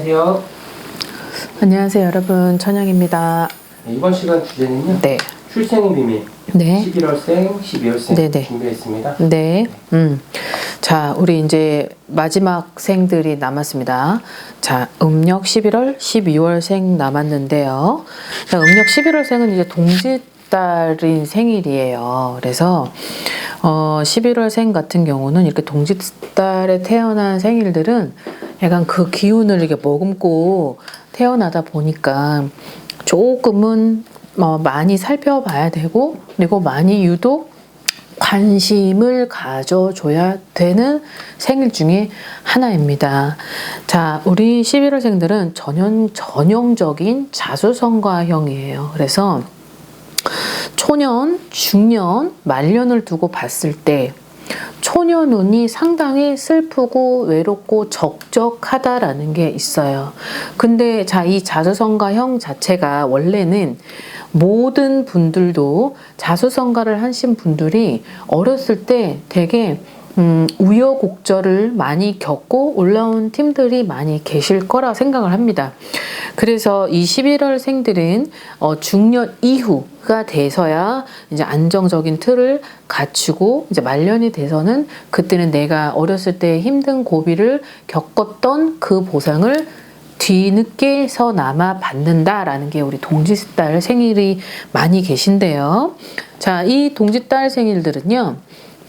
안녕하세요. 안녕하세요, 여러분. 천영입니다. 네, 이번 시간 주제는요. 네. 출생의 비밀. 네. 11월생, 12월생 네네. 준비했습니다. 네. 음. 자, 우리 이제 마지막 생들이 남았습니다. 자, 음력 11월, 12월생 남았는데요. 자, 음력 11월생은 이제 동짓 달인 생일이에요. 그래서 어, 11월생 같은 경우는 이렇게 동짓달에 태어난 생일들은 약간 그 기운을 이렇게 머금고 태어나다 보니까 조금은 뭐 많이 살펴봐야 되고 그리고 많이 유독 관심을 가져줘야 되는 생일 중에 하나입니다. 자, 우리 11월생들은 전형, 전형적인 자수성가형이에요. 그래서 초년, 중년, 말년을 두고 봤을 때 초년운이 상당히 슬프고 외롭고 적적하다라는 게 있어요. 근데 자, 이 자수성가형 자체가 원래는 모든 분들도 자수성가를 하신 분들이 어렸을 때 되게 음, 우여곡절을 많이 겪고 올라온 팀들이 많이 계실 거라 생각을 합니다. 그래서 이 11월생들은 어, 중년 이후가 돼서야 이제 안정적인 틀을 갖추고 이제 말년이 돼서는 그때는 내가 어렸을 때 힘든 고비를 겪었던 그 보상을 뒤늦게서 남아 받는다라는 게 우리 동짓달 생일이 많이 계신데요. 자, 이 동짓달 생일들은요.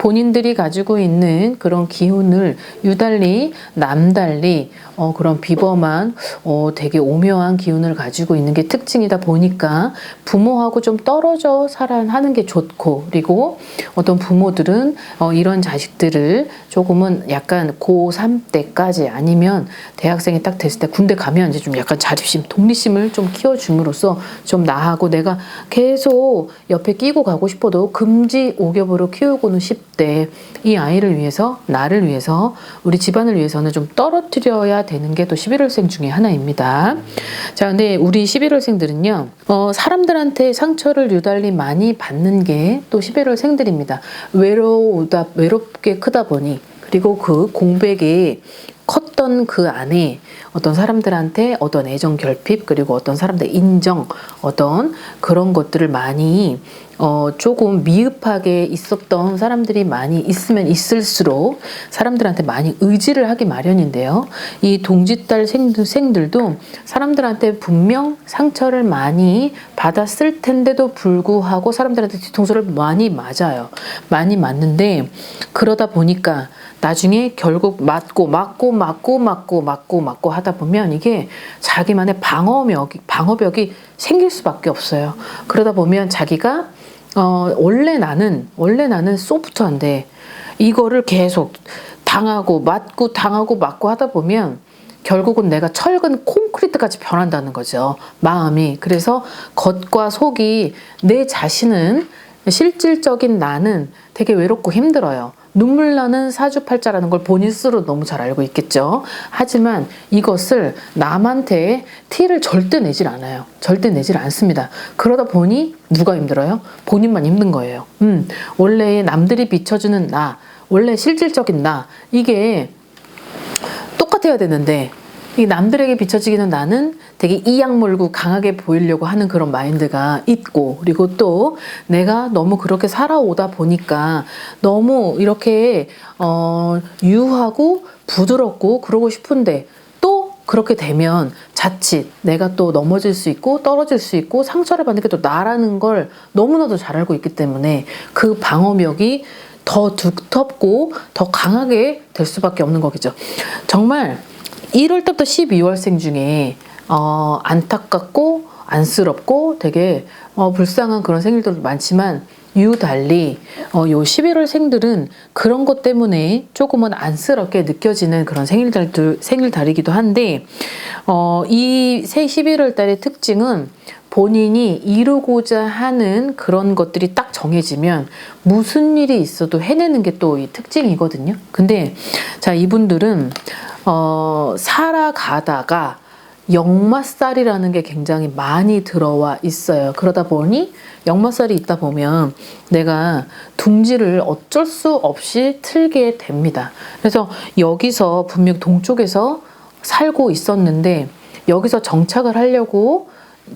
본인들이 가지고 있는 그런 기운을 유달리 남달리 어, 그런 비범한 어, 되게 오묘한 기운을 가지고 있는 게 특징이다 보니까 부모하고 좀 떨어져 살아하는 게 좋고 그리고 어떤 부모들은 어, 이런 자식들을 조금은 약간 고3 때까지 아니면 대학생이 딱 됐을 때 군대 가면 이제 좀 약간 자립심, 독립심을 좀 키워줌으로써 좀 나하고 내가 계속 옆에 끼고 가고 싶어도 금지 오겹으로 키우고는 싶 대. 이 아이를 위해서, 나를 위해서, 우리 집안을 위해서는 좀 떨어뜨려야 되는 게 또 11월생 중에 하나입니다. 자, 근데 우리 11월생들은요, 어, 사람들한테 상처를 유달리 많이 받는 게 또 11월생들입니다. 외로우다, 외롭게 크다 보니, 그리고 그 공백이 컸던 그 안에 어떤 사람들한테 어떤 애정 결핍 그리고 어떤 사람들 인정 어떤 그런 것들을 많이 어 조금 미흡하게 있었던 사람들이 많이 있으면 있을수록 사람들한테 많이 의지를 하기 마련인데요. 이 동짓달 생들, 생들도 사람들한테 분명 상처를 많이 받았을 텐데도 불구하고 사람들한테 뒤통수를 많이 맞아요. 많이 맞는데 그러다 보니까 나중에 결국 맞고 맞고 맞고 맞고 맞고 맞고 하다 보면 이게 자기만의 방어벽이 방어벽이 생길 수밖에 없어요. 그러다 보면 자기가 어 원래 나는 원래 나는 소프트한데 이거를 계속 당하고 맞고 당하고 맞고 하다 보면 결국은 내가 철근 콘크리트까지 변한다는 거죠. 마음이. 그래서 겉과 속이 내 자신은 실질적인 나는 되게 외롭고 힘들어요. 눈물 나는 사주팔자라는 걸 본인 스스로 너무 잘 알고 있겠죠. 하지만 이것을 남한테 티를 절대 내질 않아요. 절대 내질 않습니다. 그러다 보니 누가 힘들어요? 본인만 힘든 거예요. 음, 원래 남들이 비춰주는 나, 원래 실질적인 나, 이게 똑같아야 되는데 이 남들에게 비춰지기는 나는 되게 이악물고 강하게 보이려고 하는 그런 마인드가 있고 그리고 또 내가 너무 그렇게 살아오다 보니까 너무 이렇게 어 유하고 부드럽고 그러고 싶은데 또 그렇게 되면 자칫 내가 또 넘어질 수 있고 떨어질 수 있고 상처를 받는 게 또 나라는 걸 너무나도 잘 알고 있기 때문에 그 방어벽이 더 두텁고 더 강하게 될 수밖에 없는 거겠죠. 정말 1월 때부터 12월생 중에 어, 안타깝고 안쓰럽고 되게 어, 불쌍한 그런 생일들도 많지만 유달리 어, 요 11월 생들은 그런 것 때문에 조금은 안쓰럽게 느껴지는 그런 생일달들 생일달이기도 한데 어, 이 11월 달의 특징은 본인이 이루고자 하는 그런 것들이 딱 정해지면 무슨 일이 있어도 해내는 게 또 이 특징이거든요. 근데 자 이분들은 어, 살아가다가 역마살이라는 게 굉장히 많이 들어와 있어요. 그러다 보니 역마살이 있다 보면 내가 둥지를 어쩔 수 없이 틀게 됩니다. 그래서 여기서 분명 동쪽에서 살고 있었는데 여기서 정착을 하려고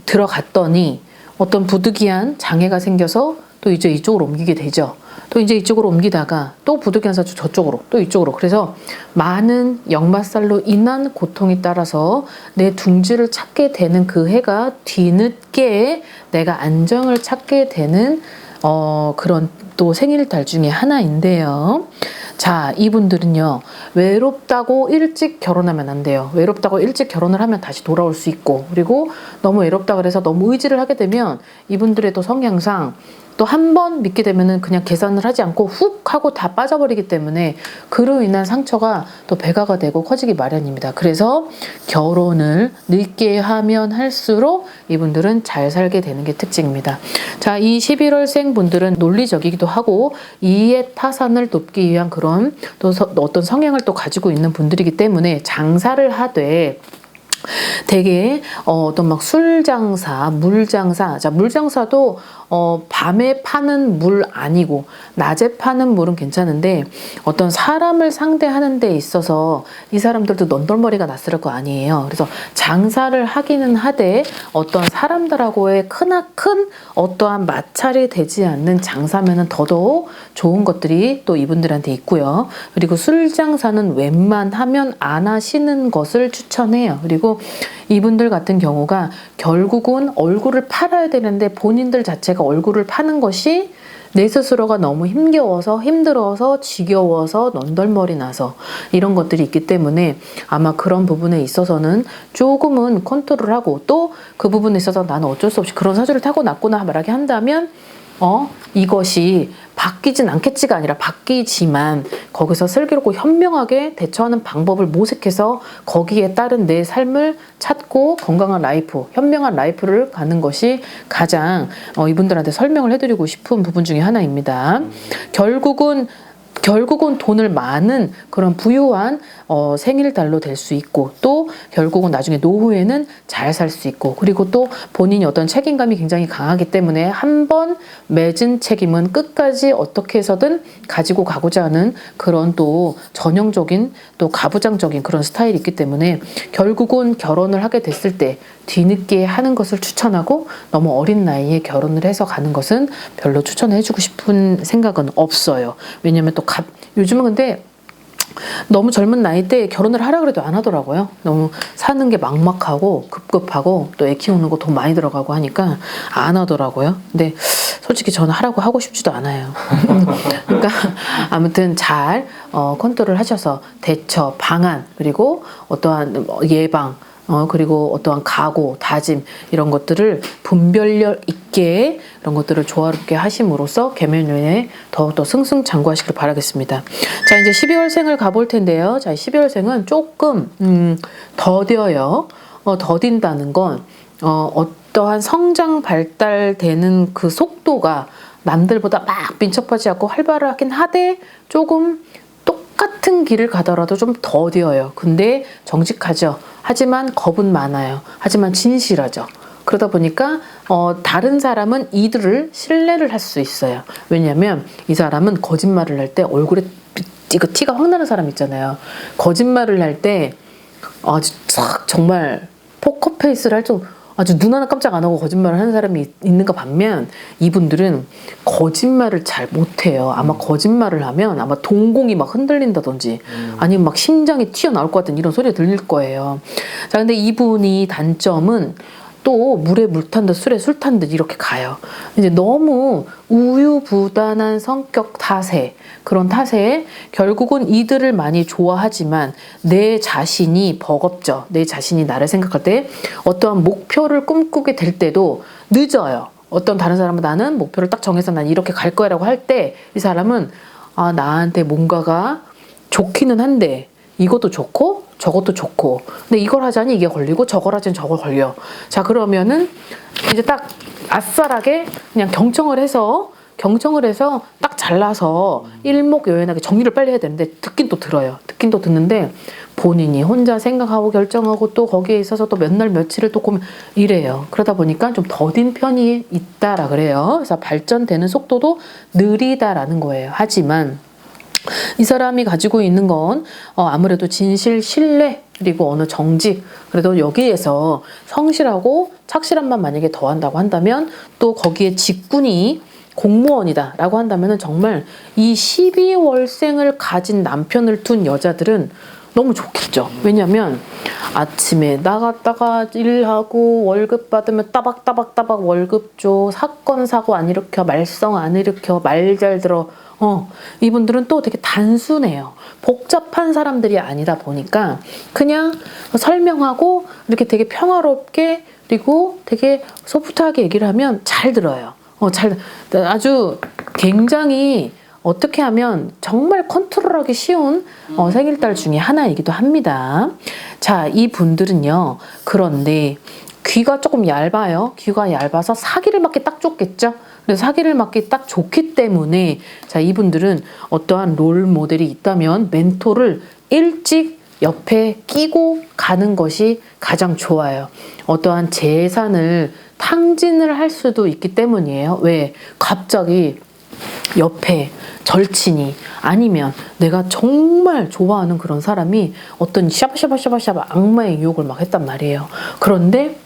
들어갔더니 어떤 부득이한 장애가 생겨서 또 이제 이쪽으로 옮기게 되죠. 또 이제 이쪽으로 옮기다가 또 부득이한 사주 저쪽으로 또 이쪽으로 그래서 많은 역마살로 인한 고통이 따라서 내 둥지를 찾게 되는 그 해가 뒤늦게 내가 안정을 찾게 되는 어 그런 또 생일달 중에 하나인데요. 자, 이분들은요, 외롭다고 일찍 결혼하면 안 돼요. 외롭다고 일찍 결혼을 하면 다시 돌아올 수 있고, 그리고 너무 외롭다 그래서 너무 의지를 하게 되면 이분들의 또 성향상 또 한 번 믿게 되면은 그냥 계산을 하지 않고 훅 하고 다 빠져버리기 때문에 그로 인한 상처가 또 배가가 되고 커지기 마련입니다. 그래서 결혼을 늦게 하면 할수록 이분들은 잘 살게 되는 게 특징입니다. 자, 이 11월생 분들은 논리적이기도 하고 이해 타산을 돕기 위한 그런 또 서- 어떤 성향을 또 가지고 있는 분들이기 때문에 장사를 하되 되게 어, 어떤 막 술 장사, 물 장사. 자, 물 장사도 어, 밤에 파는 물 아니고 낮에 파는 물은 괜찮은데 어떤 사람을 상대하는 데 있어서 이 사람들도 넌덜머리가 났을 거 아니에요. 그래서 장사를 하기는 하되 어떤 사람들하고의 크나큰 어떠한 마찰이 되지 않는 장사면은 더더욱 좋은 것들이 또 이분들한테 있고요. 그리고 술 장사는 웬만하면 안 하시는 것을 추천해요. 그리고 이분들 같은 경우가 결국은 얼굴을 팔아야 되는데 본인들 자체가 얼굴을 파는 것이 내 스스로가 너무 힘겨워서 힘들어서 지겨워서 넌덜머리 나서 이런 것들이 있기 때문에 아마 그런 부분에 있어서는 조금은 컨트롤하고 또 그 부분에 있어서 나는 어쩔 수 없이 그런 사주를 타고 났구나 말하게 한다면 어 이것이 바뀌진 않겠지가 아니라 바뀌지만 거기서 슬기롭고 현명하게 대처하는 방법을 모색해서 거기에 따른 내 삶을 찾고 건강한 라이프, 현명한 라이프를 가는 것이 가장 어, 이분들한테 설명을 해드리고 싶은 부분 중에 하나입니다. 결국은 결국은 돈을 많은 그런 부유한 어, 생일달로 될 수 있고 또 결국은 나중에 노후에는 잘 살 수 있고 그리고 또 본인이 어떤 책임감이 굉장히 강하기 때문에 한 번 맺은 책임은 끝까지 어떻게 해서든 가지고 가고자 하는 그런 또 전형적인 또 가부장적인 그런 스타일이 있기 때문에 결국은 결혼을 하게 됐을 때 뒤늦게 하는 것을 추천하고 너무 어린 나이에 결혼을 해서 가는 것은 별로 추천해 주고 싶은 생각은 없어요. 왜냐면 또 가, 요즘은 근데 너무 젊은 나이 때 결혼을 하라 그래도 안 하더라고요. 너무 사는 게 막막하고 급급하고 또 애 키우는 거 돈 많이 들어가고 하니까 안 하더라고요. 근데 솔직히 저는 하라고 하고 싶지도 않아요. 그러니까 아무튼 잘 어, 컨트롤 하셔서 대처, 방안 그리고 어떠한 뭐 예방 어, 그리고 어떠한 각오, 다짐, 이런 것들을 분별력 있게 이런 것들을 조화롭게 하심으로써 개면연에 더욱더 승승장구하시길 바라겠습니다. 자, 이제 12월생을 가볼 텐데요. 자, 12월생은 조금, 음, 더뎌요. 어, 더딘다는 건, 어, 어떠한 성장 발달되는 그 속도가 남들보다 막 민첩하지 않고 활발하긴 하되 조금 똑같은 길을 가더라도 좀 더뎌요. 근데 정직하죠. 하지만 겁은 많아요. 하지만 진실하죠. 그러다 보니까 어, 다른 사람은 이들을 신뢰를 할 수 있어요. 왜냐하면 이 사람은 거짓말을 할 때 얼굴에 비- 이거 티가 확 나는 사람 있잖아요. 거짓말을 할 때 아주 싹 정말 포커페이스를 할좀 아주 눈 하나 깜짝 안 하고 거짓말을 하는 사람이 있- 있는가 반면 이분들은 거짓말을 잘 못해요. 아마 거짓말을 하면 아마 동공이 막 흔들린다든지 아니면 막 심장이 튀어나올 것 같은 이런 소리가 들릴 거예요. 자, 근데 이분이 단점은 또 물에 물 탄 듯 술에 술 탄 듯 이렇게 가요. 이제 너무 우유부단한 성격 탓에 그런 탓에 결국은 이들을 많이 좋아하지만 내 자신이 버겁죠. 내 자신이 나를 생각할 때 어떠한 목표를 꿈꾸게 될 때도 늦어요. 어떤 다른 사람은 나는 목표를 딱 정해서 난 이렇게 갈 거야라고 할 때 이 사람은 아 나한테 뭔가가 좋기는 한데 이것도 좋고 저것도 좋고. 근데 이걸 하자니 이게 걸리고 저걸 하자니 저걸 걸려. 자 그러면은 이제 딱 아싸라게 그냥 경청을 해서 경청을 해서 딱 잘라서 일목요연하게 정리를 빨리 해야 되는데 듣긴 또 들어요. 듣긴 또 듣는데 본인이 혼자 생각하고 결정하고 또 거기에 있어서 또 몇 날 며칠을 또 고민 이래요. 그러다 보니까 좀 더딘 편이 있다라 그래요. 그래서 발전되는 속도도 느리다라는 거예요. 하지만 이 사람이 가지고 있는 건 어, 아무래도 진실, 신뢰 그리고 어느 정직 그래도 여기에서 성실하고 착실함만 만약에 더한다고 한다면 또 거기에 직군이 공무원이다 라고 한다면은 정말 이 12월생을 가진 남편을 둔 여자들은 너무 좋겠죠. 왜냐면 아침에 나갔다가 일하고 월급 받으면 따박따박따박 월급 줘. 사건 사고 안 일으켜 말썽 안 일으켜 말 잘 들어. 어 이분들은 또 되게 단순해요. 복잡한 사람들이 아니다 보니까 그냥 설명하고 이렇게 되게 평화롭게 그리고 되게 소프트하게 얘기를 하면 잘 들어요. 어, 잘, 아주 굉장히 어떻게 하면 정말 컨트롤하기 쉬운 어, 생일달 중에 하나이기도 합니다. 자, 이 분들은요. 그런데 귀가 조금 얇아요. 귀가 얇아서 사기를 맞기 딱 좋겠죠. 그래서 사기를 맞기 딱 좋기 때문에 자 이분들은 어떠한 롤 모델이 있다면 멘토를 일찍 옆에 끼고 가는 것이 가장 좋아요. 어떠한 재산을 탕진을 할 수도 있기 때문이에요. 왜? 갑자기 옆에 절친이 아니면 내가 정말 좋아하는 그런 사람이 어떤 샤바샤바샤바샤바 악마의 유혹을 막 했단 말이에요. 그런데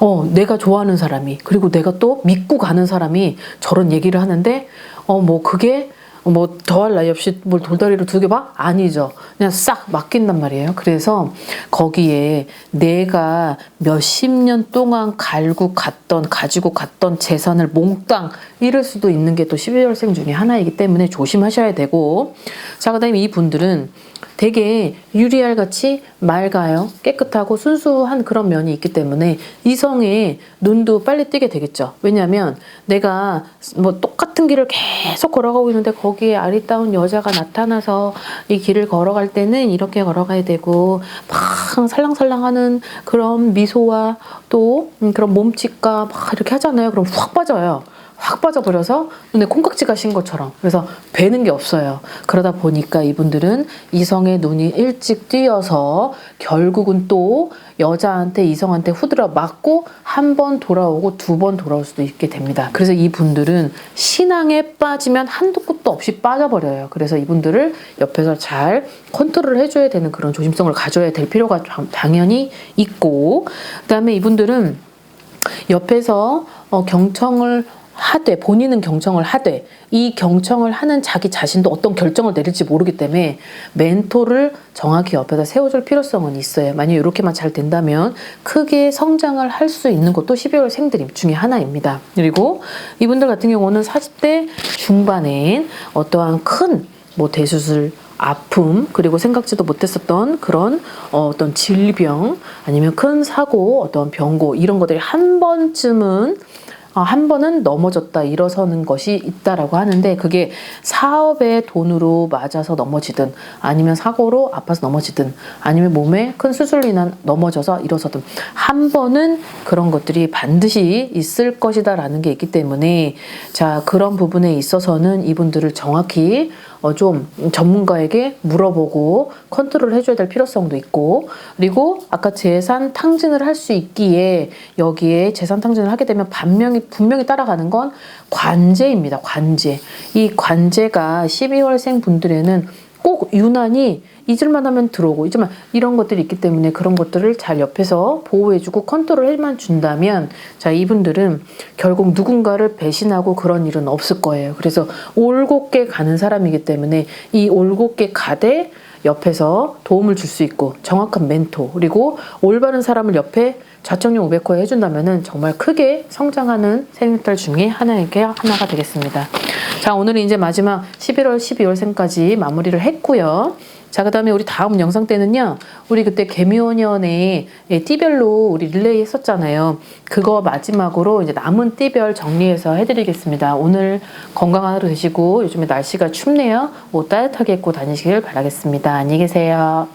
어, 내가 좋아하는 사람이 그리고 내가 또 믿고 가는 사람이 저런 얘기를 하는데 어, 뭐 그게 뭐 더할 나위 없이 뭘 돌다리를 두개 봐? 아니죠. 그냥 싹 맡긴단 말이에요. 그래서 거기에 내가 몇십 년 동안 갈고 갔던, 가지고 갔던 재산을 몽땅 잃을 수도 있는 게 또 12월생 중에 하나이기 때문에 조심하셔야 되고. 자, 그 다음에 이 분들은 되게 유리알 같이 맑아요. 깨끗하고 순수한 그런 면이 있기 때문에 이성의 눈도 빨리 띄게 되겠죠. 왜냐하면 내가 뭐 똑같은 길을 계속 걸어가고 있는데 거기에 아리따운 여자가 나타나서 이 길을 걸어갈 때는 이렇게 걸어가야 되고 막 살랑살랑하는 그런 미소와 또 음, 그런 몸짓과 막 이렇게 하잖아요. 그럼 확 빠져요. 확 빠져버려서 눈에 콩깍지 가 신 것처럼 그래서 뵈는 게 없어요. 그러다 보니까 이분들은 이성의 눈이 일찍 띄어서 결국은 또 여자한테 이성한테 후드려 맞고 한 번 돌아오고 두 번 돌아올 수도 있게 됩니다. 그래서 이분들은 신앙에 빠지면 한도 끝도 없이 빠져버려요. 그래서 이분들을 옆에서 잘 컨트롤을 해줘야 되는 그런 조심성을 가져야 될 필요가 당연히 있고 그 다음에 이분들은 옆에서 어, 경청을 하되 본인은 경청을 하되 이 경청을 하는 자기 자신도 어떤 결정을 내릴지 모르기 때문에 멘토를 정확히 옆에다 세워줄 필요성은 있어요. 만약 이렇게만 잘 된다면 크게 성장을 할 수 있는 것도 12월 생드림 중에 하나입니다. 그리고 이분들 같은 경우는 40대 중반엔 어떠한 큰 뭐 대수술 아픔 그리고 생각지도 못했었던 그런 어, 어떤 질병 아니면 큰 사고 어떤 병고 이런 것들이 한 번쯤은 어, 한 번은 넘어졌다 일어서는 것이 있다라고 하는데 그게 사업의 돈으로 맞아서 넘어지든 아니면 사고로 아파서 넘어지든 아니면 몸에 큰 수술로 인한 넘어져서 일어서든 한 번은 그런 것들이 반드시 있을 것이다라는 게 있기 때문에 자 그런 부분에 있어서는 이분들을 정확히 어, 좀 전문가에게 물어보고 컨트롤 해줘야 될 필요성도 있고 그리고 아까 재산 탕진을 할 수 있기에 여기에 재산 탕진을 하게 되면 반명이 분명히 따라가는 건 관제입니다. 관제. 이 관제가 12월생 분들에는 꼭 유난히 잊을만 하면 들어오고 잊을만 이런 것들이 있기 때문에 그런 것들을 잘 옆에서 보호해주고 컨트롤해만 준다면 자 이분들은 결국 누군가를 배신하고 그런 일은 없을 거예요. 그래서 올곧게 가는 사람이기 때문에 이 올곧게 가되 옆에서 도움을 줄 수 있고 정확한 멘토 그리고 올바른 사람을 옆에 좌청용 500호에 해준다면은 정말 크게 성장하는 생일달 중에 하나에게 하나가 되겠습니다. 자 오늘은 이제 마지막 11월 12월생까지 마무리를 했고요. 자, 그 다음에 우리 다음 영상 때는요, 우리 그때 개묘년에 띠별로 우리 릴레이 했었잖아요. 그거 마지막으로 이제 남은 띠별 정리해서 해드리겠습니다. 오늘 건강한 하루 되시고, 요즘에 날씨가 춥네요. 옷 따뜻하게 입고 다니시길 바라겠습니다. 안녕히 계세요.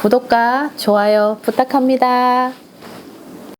구독과 좋아요 부탁합니다.